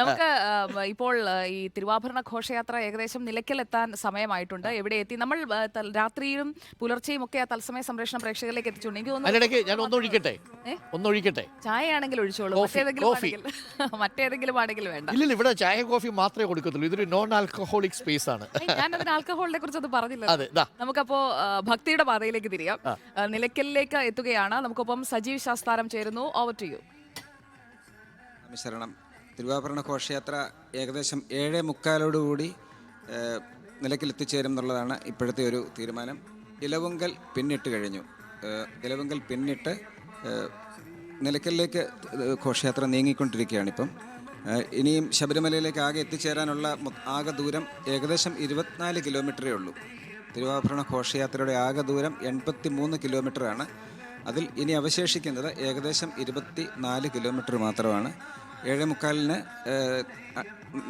നമുക്ക് ഇപ്പോൾ ഈ തിരുവാഭരണ ഘോഷയാത്ര ഏകദേശം നിലയ്ക്കലെത്താൻ സമയമായിട്ടുണ്ട്. എവിടെ എത്തി. നമ്മൾ രാത്രിയിലും പുലർച്ചെയും ഒക്കെ ആ തത്സമയ സംപ്രേഷണം പ്രേക്ഷകരിലേക്ക് എത്തിച്ചുണ്ട് എനിക്ക് അതിനിടയ്ക്ക് ഞാൻ ഒന്നൊഴിക്കട്ടെ? ഒന്നൊഴിക്കട്ടെ? ചായയാണെങ്കിൽ ഒഴിച്ചോളൂ. മറ്റേതെങ്കിലും കോഫി. ആണെങ്കിൽ മറ്റേതെങ്കിലും ആണെങ്കിൽ വേണ്ട. ഇല്ലില്ല ഇവിടെ ചായ കോഫി മാത്രമേ കൊടുക്കത്തുള്ളൂ. ഇതൊരു നോൺ ആൽക്കഹോളിക് സ്പേസ് ആണ്. ഏയ്, ഞാനതിന് ആൽക്കഹോളിനെ കുറിച്ച് അത് പറഞ്ഞില്ല. അതെ ദാ. നമുക്കപ്പോ ആ, ഭക്തിയുടെ പാതയിലേക്ക് തിരിയാം. ആ, നിലയ്ക്കലിലേക്ക് എത്തുകയാണ്. നമുക്കൊപ്പം സജീവ് ശാസ്താരം ചേരുന്നു. ഓവർ ടു യു ശരണം തിരുവാഭരണ ഘോഷയാത്ര ഏകദേശം ഏഴേ മുക്കാലോടുകൂടി നിലക്കിലെത്തിച്ചേരും എന്നുള്ളതാണ് ഇപ്പോഴത്തെ ഒരു തീരുമാനം. ഇലവുങ്കൽ പിന്നിട്ട് കഴിഞ്ഞു. ഇലവുങ്കൽ പിന്നിട്ട് നിലക്കലിലേക്ക് ഘോഷയാത്ര നീങ്ങിക്കൊണ്ടിരിക്കുകയാണ് ഇപ്പം ഇനിയും ശബരിമലയിലേക്ക് ആകെ എത്തിച്ചേരാനുള്ള ആകെ ദൂരം ഏകദേശം ഇരുപത്തിനാല് കിലോമീറ്ററേ ഉള്ളൂ. തിരുവാഭരണ ഘോഷയാത്രയുടെ ആകെ ദൂരം എൺപത്തി മൂന്ന് കിലോമീറ്ററാണ്. അതിൽ ഇനി അവശേഷിക്കുന്നത് ഏകദേശം ഇരുപത്തി നാല് കിലോമീറ്റർ മാത്രമാണ്. ഏഴേ മുക്കാലിന്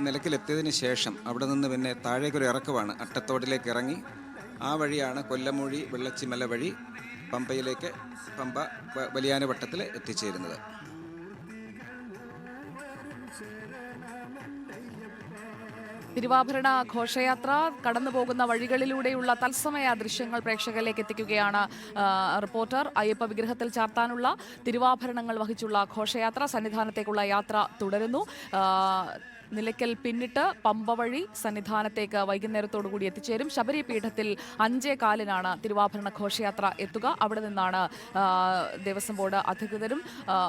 നിലക്കിലെത്തിയതിന് ശേഷം അവിടെ നിന്ന് പിന്നെ താഴേക്കൊരു ഇറക്കമാണ് അട്ടത്തോടിലേക്ക് ഇറങ്ങി. ആ വഴിയാണ് കൊല്ലമൂഴി വെള്ളച്ചിമല വഴി പമ്പയിലേക്ക് പമ്പ വലിയാനവട്ടത്തിൽ എത്തിച്ചേരുന്നത്. തിരുവാഭരണ ഘോഷയാത്ര കടന്നു പോകുന്ന വഴികളിലൂടെയുള്ള തത്സമയ ദൃശ്യങ്ങൾ പ്രേക്ഷകരിലേക്ക് എത്തിക്കുകയാണ് റിപ്പോർട്ടർ. അയ്യപ്പ വിഗ്രഹത്തിൽ ചാർത്താനുള്ള തിരുവാഭരണങ്ങൾ വഹിച്ചുള്ള ഘോഷയാത്ര സന്നിധാനത്തേക്കുള്ള യാത്ര തുടരുന്നു. നിലയ്ക്കൽ പിന്നിട്ട് പമ്പ വഴി സന്നിധാനത്തേക്ക് വൈകുന്നേരത്തോടുകൂടി എത്തിച്ചേരും. ശബരി പീഠത്തിൽ അഞ്ചേ കാലിനാണ് തിരുവാഭരണ ഘോഷയാത്ര എത്തുക. അവിടെ നിന്നാണ് ദേവസ്വം ബോർഡ് അധികൃതരും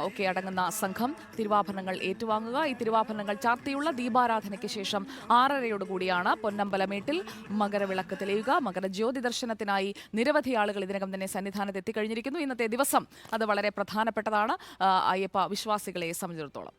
ഒക്കെ അടങ്ങുന്ന സംഘം തിരുവാഭരണങ്ങൾ ഏറ്റുവാങ്ങുക. ഈ തിരുവാഭരണങ്ങൾ ചാർത്തിയുള്ള ദീപാരാധനയ്ക്ക് ശേഷം ആറരയോടുകൂടിയാണ് പൊന്നമ്പലമേട്ടിൽ മകരവിളക്ക് തെളിയുക. മകരജ്യോതി ദർശനത്തിനായി നിരവധി ആളുകൾ ഇതിനകം തന്നെ സന്നിധാനത്ത് എത്തിക്കഴിഞ്ഞിരിക്കുന്നു. ഇന്നത്തെ ദിവസം അത് വളരെ പ്രധാനപ്പെട്ടതാണ്. അയ്യപ്പ വിശ്വാസികളെ സംബന്ധിച്ചിടത്തോളം.